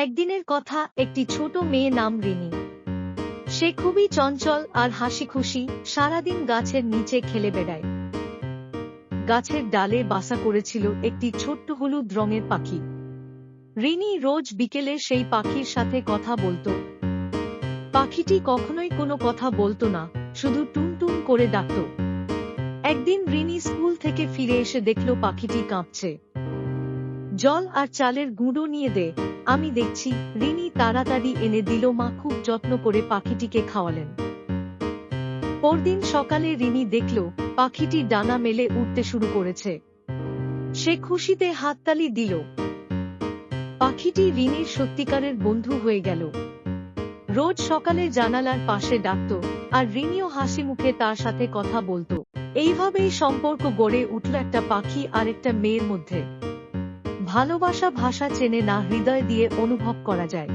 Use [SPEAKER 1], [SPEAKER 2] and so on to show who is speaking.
[SPEAKER 1] একদিনের কথা, একটি ছোট মেয়ে নাম রিনি। সে খুবই চঞ্চল আর হাসি খুশি সারাদিন গাছের নিচে খেলে বেড়ায়। গাছের ডালে বাসা করেছিল একটি ছোট্ট হলুদ রঙের পাখি। রিনি রোজ বিকেলে সেই পাখির সাথে কথা বলতো। পাখিটি কখনোই কোনো কথা বলতো না, শুধু টুনটুন করে ডাকত। একদিন রিনি স্কুল থেকে ফিরে এসে দেখল পাখিটি কাঁপছে। জল আর চালের গুঁড়ো নিয়ে দে। আমি দেখছি, রিনি তাড়াতাড়ি এনে দিল, মা খুব যত্ন করে পাখিটিকে খাওয়ালেন। পরদিন সকালে রিনি দেখল, পাখিটি ডানা মেলে উঠতে শুরু করেছে। সে খুশিতে হাততালি দিল। পাখিটি রিনির সত্যিকারের বন্ধু হয়ে গেল। রোজ সকালে জানালার পাশে ডাকত আর রিনিও হাসি মুখে তার সাথে কথা বলতো। এইভাবেই সম্পর্ক গড়ে উঠল একটা পাখি আর একটা মেয়ের মধ্যে। ভালোবাসা ভাষা চেনে না হৃদয় দিয়ে অনুভব করা যায়।